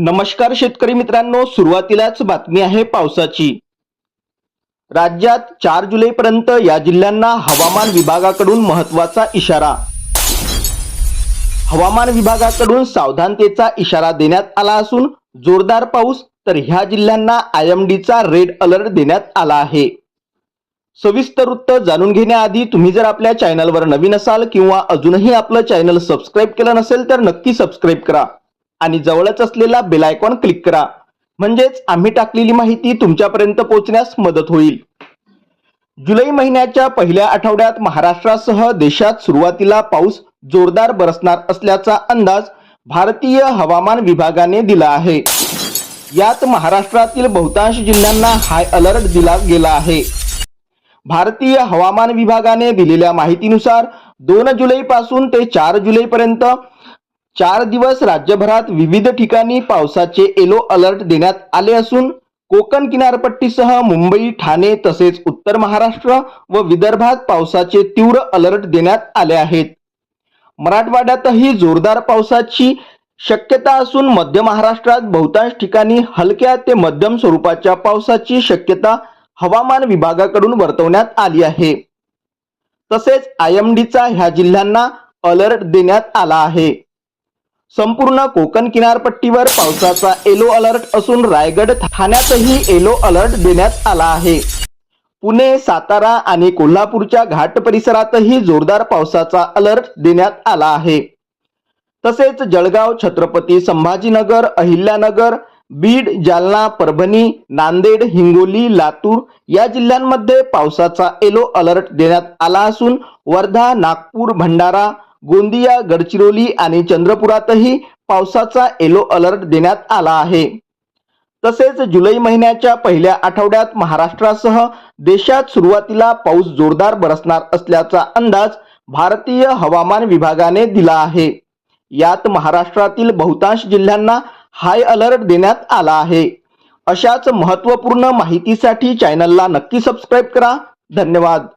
नमस्कार शेतकरी मित्रांनो सुरुवातीलाच बातमी आहे पावसाची. राज्यात चार जुलैपर्यंत या जिल्ह्यांना हवामान विभागाकडून महत्त्वाचा इशारा. हवामान विभागाकडून सावधानतेचा इशारा देण्यात आला असून जोरदार पाऊस तर ह्या जिल्ह्यांना आय एम डीचा रेड अलर्ट देण्यात आला आहे. सविस्तर वृत्त जाणून घेण्याआधी तुम्ही जर आपल्या चॅनलवर नवीन असाल किंवा अजूनही आपलं चॅनल सबस्क्राईब केलं नसेल तर नक्की सबस्क्राईब करा. आणि जवळच असलेला बेल आयकॉन क्लिक करा. म्हणजेच आम्ही टाकलेली माहिती तुमच्यापर्यंत पोहोचण्यास मदत होईल. जुलै महिन्याच्या पहिल्या आठवड्यात महाराष्ट्रासह देशात सुरुवातीला पाऊस जोरदार बरसणार असल्याचा अंदाज भारतीय हवामान विभागाने दिला आहे. यात महाराष्ट्रातील बहुतांश जिल्ह्यांना हाय अलर्ट दिला गेला आहे. भारतीय हवामान विभागाने दिलेल्या माहितीनुसार दोन जुलै पासून ते चार जुलैपर्यंत चार दिवस राज्यभरात विविध ठिकाणी पावसाचे येलो अलर्ट देण्यात आले असून कोकण किनारपट्टीसह मुंबई ठाणे तसेच उत्तर महाराष्ट्र व विदर्भात पावसाचे तीव्र अलर्ट देण्यात आले आहेत. मराठवाड्यातही जोरदार पावसाची शक्यता असून मध्य महाराष्ट्रात बहुतांश ठिकाणी हलक्या ते मध्यम स्वरूपाच्या पावसाची शक्यता हवामान विभागाकडून वर्तवण्यात आली आहे. तसेच आय एम डीचा ह्या जिल्ह्यांना अलर्ट देण्यात आला आहे. संपूर्ण कोकण किनारपट्टीवर पावसाचा येलो अलर्ट असून रायगड ठाण्यातही येलो अलर्ट देण्यात आला आहे. पुणे सातारा आणि कोल्हापूरच्या घाट परिसरातही जोरदार पावसाचा अलर्ट देण्यात आला आहे. तसेच जळगाव छत्रपती संभाजीनगर अहिल्यानगर बीड जालना परभणी नांदेड हिंगोली लातूर या जिल्ह्यांमध्ये पावसाचा येलो अलर्ट देण्यात आला असून वर्धा नागपूर भंडारा गोंदिया गडचिरोली आणि चंद्रपुरातही पावसाचा येलो अलर्ट देण्यात आला आहे. तसेच जुलै महिन्याच्या पहिल्या आठवड्यात महाराष्ट्रासह देशात सुरुवातीला पाऊस जोरदार बरसणार असल्याचा अंदाज भारतीय हवामान विभागाने दिला आहे. यात महाराष्ट्रातील बहुतांश जिल्ह्यांना हाय अलर्ट देण्यात आला आहे. अशाच महत्त्वपूर्ण माहितीसाठी चॅनलला नक्की सबस्क्राईब करा. धन्यवाद.